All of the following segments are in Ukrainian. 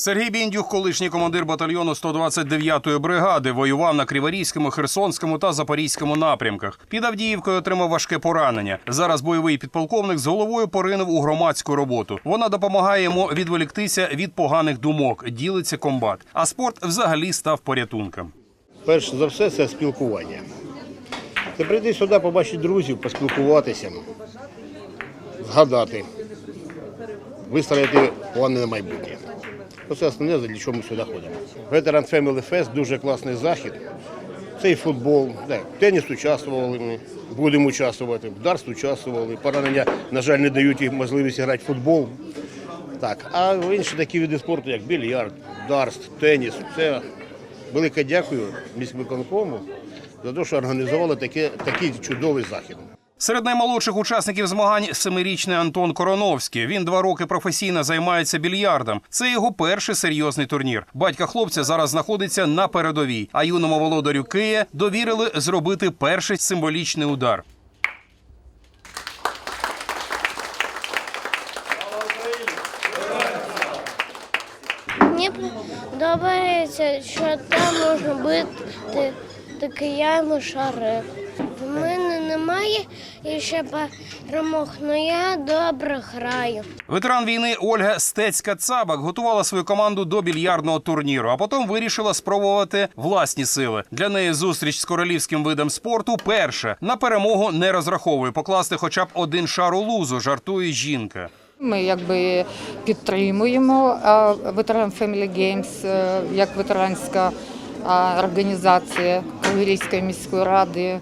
Сергій Біндюх, колишній командир батальйону 129-ї бригади, воював на Криворізькому, Херсонському та Запорізькому напрямках. Під Авдіївкою отримав важке поранення. Зараз бойовий підполковник з головою поринув у громадську роботу. Вона допомагає йому відволіктися від поганих думок, ділиться комбат. А спорт взагалі став порятунком. Перш за все, це спілкування. Це прийти сюди, побачити друзів, поспілкуватися, згадати, вистроїти плани на майбутнє. Це основне, для чого ми сюди ходимо. Ветеран Family Fest дуже класний захід. Це і футбол, теніс участвували ми, будемо участвувати, в дарст участвували. Поранення, на жаль, не дають їм можливість грати в футбол. Так, а інші такі види спорту, як більярд, дарст, теніс, це велике дякую міськвиконкому за те, що організували таке, такий чудовий захід. Серед наймолодших учасників змагань семирічний Антон Короновський. Він два роки професійно займається більярдом. Це його перший серйозний турнір. Батька хлопця зараз знаходиться на передовій, а юному володарю Кия довірили зробити перший символічний удар. Мені подобається, що там може бути такий шарик. В мене немає і ще перемог, але я добре граю. Ветеран війни Ольга Стецька Цабак готувала свою команду до більярдного турніру, а потім вирішила спробувати власні сили. Для неї зустріч з королівським видом спорту перша на перемогу не розраховує покласти хоча б один шар у лузу. Жартує жінка. Ми якби підтримуємо ветеран Family Games е, як ветеранська організація Криворізької міської ради.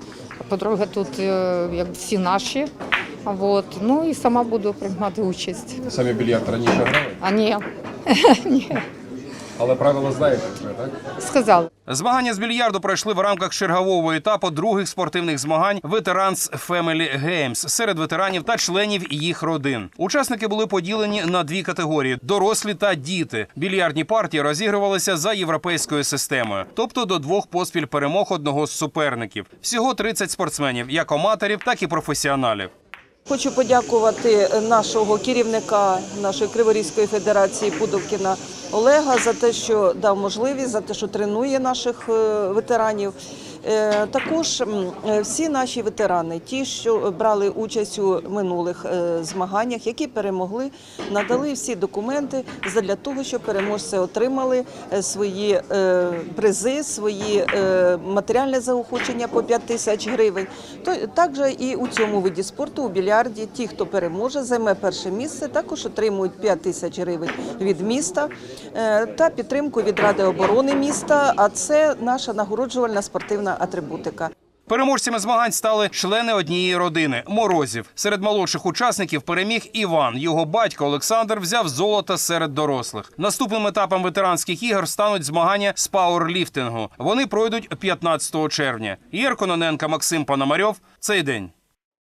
По-друге, тут е, як всі наші. А Вот. Ну і сама буду приймати участь. Самі більярд раніше грали, А ні, ні, але правила знаєте вже, так? сказали. Змагання з більярду пройшли в рамках чергового етапу других спортивних змагань Veterans Family Games серед ветеранів та членів їх родин. Учасники були поділені на дві категорії: дорослі та діти. Більярдні партії розігрувалися за європейською системою, тобто до двох поспіль перемог одного з суперників. Всього 30 спортсменів, як аматорів, так і професіоналів. Хочу подякувати нашого керівника нашої Криворізької федерації Пудовкіна Олега за те, що дав можливість, за те, що тренує наших е, ветеранів. Е, Також е, всі наші ветерани, ті, що брали участь у минулих е, змаганнях, які перемогли, надали всі документи для того, щоб переможці отримали свої призи, свої матеріальне заохочення по 5 тисяч гривень. Також і у цьому виді спорту у більярді ті, хто переможе, займе перше місце, також отримують 5 тисяч гривень від міста та підтримку від ради оборони міста. А це наша нагороджувальна спортивна атрибутика. Переможцями змагань стали члени однієї родини Морозів. Серед молодших учасників переміг Іван. Його батько Олександр взяв золото серед дорослих. Наступним етапом ветеранських ігор стануть змагання з пауерліфтингу. Вони пройдуть 15 червня. Єркононенка Максим Пономарьов. Цей день.